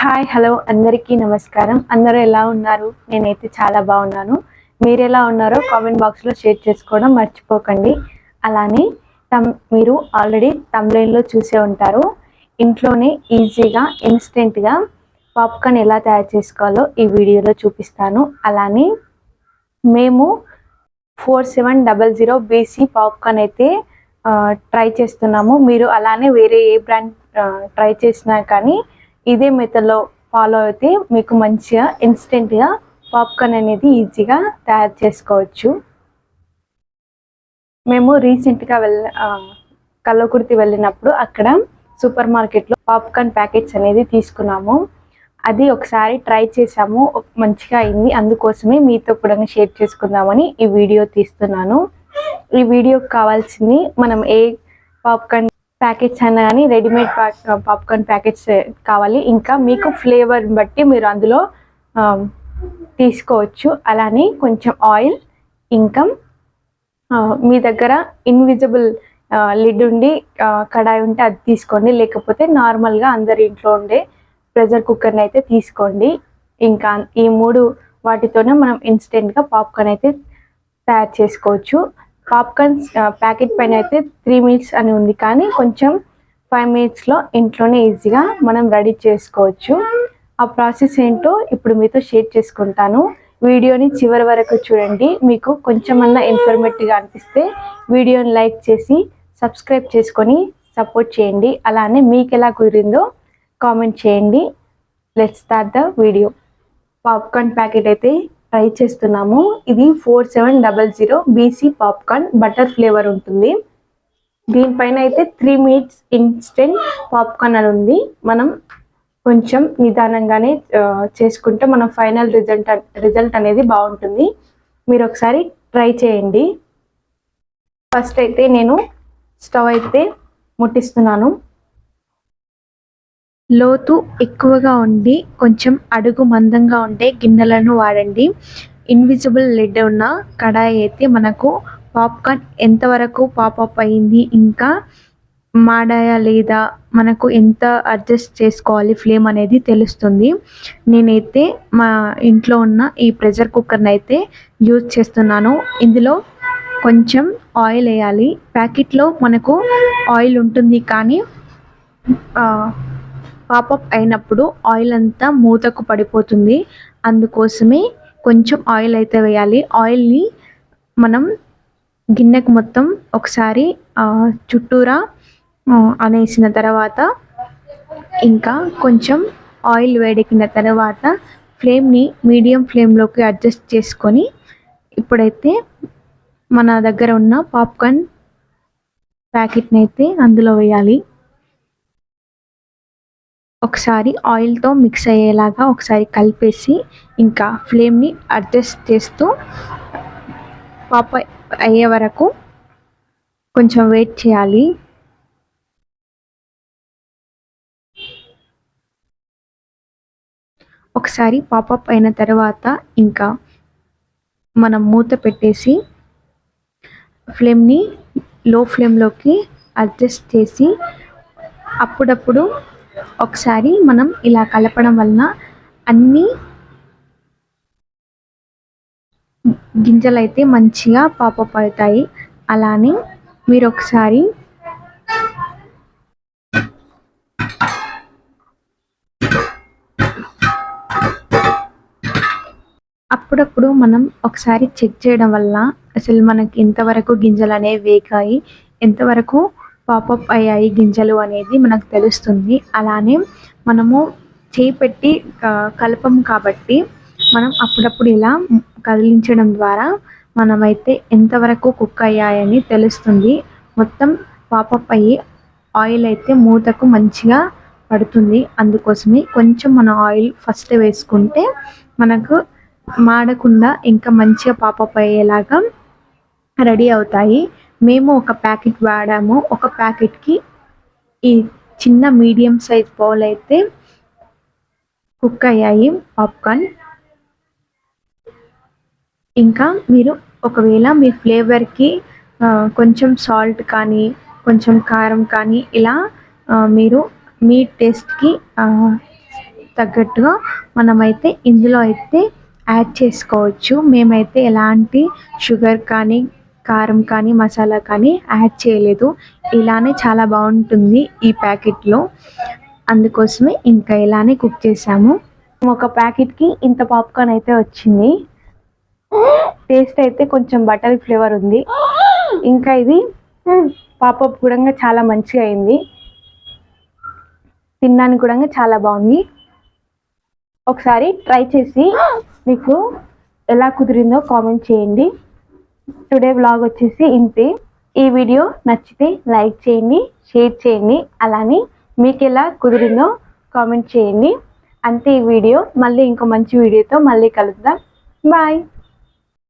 Hi hello అందరికీ నమస్కారం. అందరూ ఎలా ఉన్నారు? నేనైతే చాలా బాగున్నాను. మీరు ఎలా ఉన్నారో కామెంట్ బాక్స్లో షేర్ చేసుకోవడం మర్చిపోకండి. అలానే తమ్ మీరు ఆల్రెడీ తమ్లైన్లో చూసే ఉంటారు. ఇంట్లోనే ఈజీగా ఇన్స్టెంట్గా పాప్కార్న్ ఎలా తయారు చేసుకోవాలో ఈ వీడియోలో చూపిస్తాను. అలానే మేము four seven double zero BC popcorn అయితే ట్రై చేస్తున్నాము. మీరు అలానే వేరే ఏ బ్రాండ్ ట్రై చేసినా కానీ ఇదే మెథడ్లో ఫాలో అయితే మీకు మంచిగా ఇన్స్టెంట్గా పాప్కార్న్ అనేది ఈజీగా తయారు చేసుకోవచ్చు. మేము రీసెంట్గా వెళ్ళ కల్లకుర్తి వెళ్ళినప్పుడు అక్కడ సూపర్ మార్కెట్లో పాప్కార్న్ ప్యాకెట్స్ అనేది తీసుకున్నాము. అది ఒకసారి ట్రై చేసాము మంచిగా అయింది. అందుకోసమే మీతో కూడా షేర్ చేసుకుందామని ఈ వీడియో తీస్తున్నాను. ఈ వీడియోకి కావాల్సింది మనం ఏ పాప్కార్న్ ప్యాకెట్స్ అయినా కానీ రెడీమేడ్ పాప్కార్న్ ప్యాకెట్స్ కావాలి. ఇంకా మీకు ఫ్లేవర్ బట్టి మీరు అందులో తీసుకోవచ్చు. అలానే కొంచెం ఆయిల్ ఇంకా మీ దగ్గర ఇన్విజిబుల్ లిడ్ ఉండి కడాయి ఉంటే అది తీసుకోండి. లేకపోతే నార్మల్గా అందరి ఇంట్లో ఉండే ప్రెషర్ కుక్కర్ని అయితే తీసుకోండి. ఇంకా ఈ మూడు వాటితోనే మనం ఇన్స్టెంట్గా పాప్కార్న్ అయితే తయారు చేసుకోవచ్చు. పాప్కార్న్ ప్యాకెట్ పైన అయితే త్రీ మినిట్స్ అని ఉంది. కానీ కొంచెం ఫైవ్ మినిట్స్లో ఇంట్లోనే ఈజీగా మనం రెడీ చేసుకోవచ్చు. ఆ ప్రాసెస్ ఏంటో ఇప్పుడు మీతో షేర్ చేసుకుంటాను. వీడియోని చివరి వరకు చూడండి. మీకు కొంచెమన్నా ఇన్ఫర్మేటివ్గా అనిపిస్తే వీడియోని లైక్ చేసి సబ్స్క్రైబ్ చేసుకొని సపోర్ట్ చేయండి. అలానే మీకు ఎలా కుదిరిందో కామెంట్ చేయండి. Let start the video popcorn packet అయితే ట్రై చేస్తున్నాము. ఇది four seven double zero BC popcorn butter flavour ఉంటుంది. దీనిపైన అయితే త్రీ మినిట్స్ ఇన్స్టెంట్ పాప్కార్న్ అని ఉంది. మనం కొంచెం నిదానంగానే చేసుకుంటే మన ఫైనల్ రిజల్ట్ రిజల్ట్ అనేది బాగుంటుంది. మీరు ఒకసారి ట్రై చేయండి. ఫస్ట్ అయితే నేను స్టవ్ అయితే ముట్టిస్తున్నాను. లోతు ఎక్కువగా ఉండి కొంచెం అడుగు మందంగా ఉండే గిన్నెలను వాడండి. ఇన్విజిబుల్ లిడ్ ఉన్న కడాయి అయితే మనకు పాప్కార్న్ ఎంతవరకు పాపప్ అయింది ఇంకా మాడాయా లేదా మనకు ఎంత అడ్జస్ట్ చేసుకోవాలి ఫ్లేమ్ అనేది తెలుస్తుంది. నేనైతే మా ఇంట్లో ఉన్న ఈ ప్రెషర్ కుక్కర్ని అయితే యూజ్ చేస్తున్నాను. ఇందులో కొంచెం ఆయిల్ వేయాలి. ప్యాకెట్లో మనకు ఆయిల్ ఉంటుంది కానీ పాపప్ అయినప్పుడు ఆయిల్ అంతా మూతకు పడిపోతుంది. అందుకోసమే కొంచెం ఆయిల్ అయితే వేయాలి. ఆయిల్ని మనం గిన్నెకు మొత్తం ఒకసారి చుట్టూరా అనేసిన తర్వాత ఇంకా కొంచెం ఆయిల్ వేడెక్కిన తర్వాత ఫ్లేమ్ని మీడియం ఫ్లేమ్లోకి అడ్జస్ట్ చేసుకొని ఇప్పుడైతే మన దగ్గర ఉన్న పాప్కార్న్ ప్యాకెట్ని అయితే అందులో వేయాలి. ఒకసారి ఆయిల్తో మిక్స్ అయ్యేలాగా ఒకసారి కలిపేసి ఇంకా ఫ్లేమ్ని అడ్జస్ట్ చేస్తూ పాప అయ్యే వరకు కొంచెం వెయిట్ చేయాలి. ఒకసారి పాపప్ అయిన తర్వాత ఇంకా మనం మూత పెట్టేసి ఫ్లేమ్ని లో ఫ్లేమ్లోకి అడ్జస్ట్ చేసి అప్పుడప్పుడు ఒకసారి మనం ఇలా కలపడం వలన అన్ని గింజలు అయితే మంచిగా పాపప్ అవుతాయి. అలానే మీరు ఒకసారి అప్పుడప్పుడు మనం ఒకసారి చెక్ చేయడం వల్ల అసలు మనకి ఎంతవరకు గింజలు అనేవి వేగాయి ఎంతవరకు పాపప్ అయ్యాయి గింజలు అనేది మనకు తెలుస్తుంది. అలానే మనము చేయి పెట్టి కలపం కాబట్టి మనం అప్పుడప్పుడు ఇలా కదిలించడం ద్వారా మనమైతే ఎంతవరకు కుక్ అయ్యాయని తెలుస్తుంది. మొత్తం పాపప్ అయ్యి ఆయిల్ అయితే మూతకు మంచిగా పడుతుంది. అందుకోసమే కొంచెం మన ఆయిల్ ఫస్ట్ వేసుకుంటే మనకు మాడకుండా ఇంకా మంచిగా పాపప్ అయ్యేలాగా రెడీ అవుతాయి. మేము ఒక ప్యాకెట్ వాడాము. ఒక ప్యాకెట్కి ఈ చిన్న మీడియం సైజ్ బౌల్ అయితే కుక్ అయ్యాయి. పాప్కార్న్ ఇంకా మీరు ఒకవేళ మీ ఫ్లేవర్కి కొంచెం సాల్ట్ కానీ కొంచెం కారం కానీ ఇలా మీరు మీ టేస్ట్కి తగ్గట్టుగా మనమైతే ఇందులో అయితే యాడ్ చేసుకోవచ్చు. మేమైతే ఎలాంటి షుగర్ కానీ కారం కానీ మసాలా కానీ యాడ్ చేయలేదు. ఇలానే చాలా బాగుంటుంది ఈ ప్యాకెట్లో. అందుకోసమే ఇంకా ఇలానే కుక్ చేసాము ఒక ప్యాకెట్కి ఇంత పాప్కార్న్ అయితే వచ్చింది. టేస్ట్ అయితే కొంచెం బటర్ ఫ్లేవర్ ఉంది. ఇంకా ఇది పాపప్ కూడా చాలా మంచిగా అయింది. తినడానికి కూడా చాలా బాగుంది. ఒకసారి ట్రై చేసి మీకు ఎలా కుదిరిందో కామెంట్ చేయండి. టుడే బ్లాగ్ వచ్చేసి ఇంతే. ఈ వీడియో నచ్చితే లైక్ చేయండి షేర్ చేయండి అలానే మీకు ఎలా కుదిరిందో కామెంట్ చేయండి. అంతే ఈ వీడియో. మళ్ళీ ఇంకో మంచి వీడియోతో మళ్ళీ కలుద్దాం. బాయ్.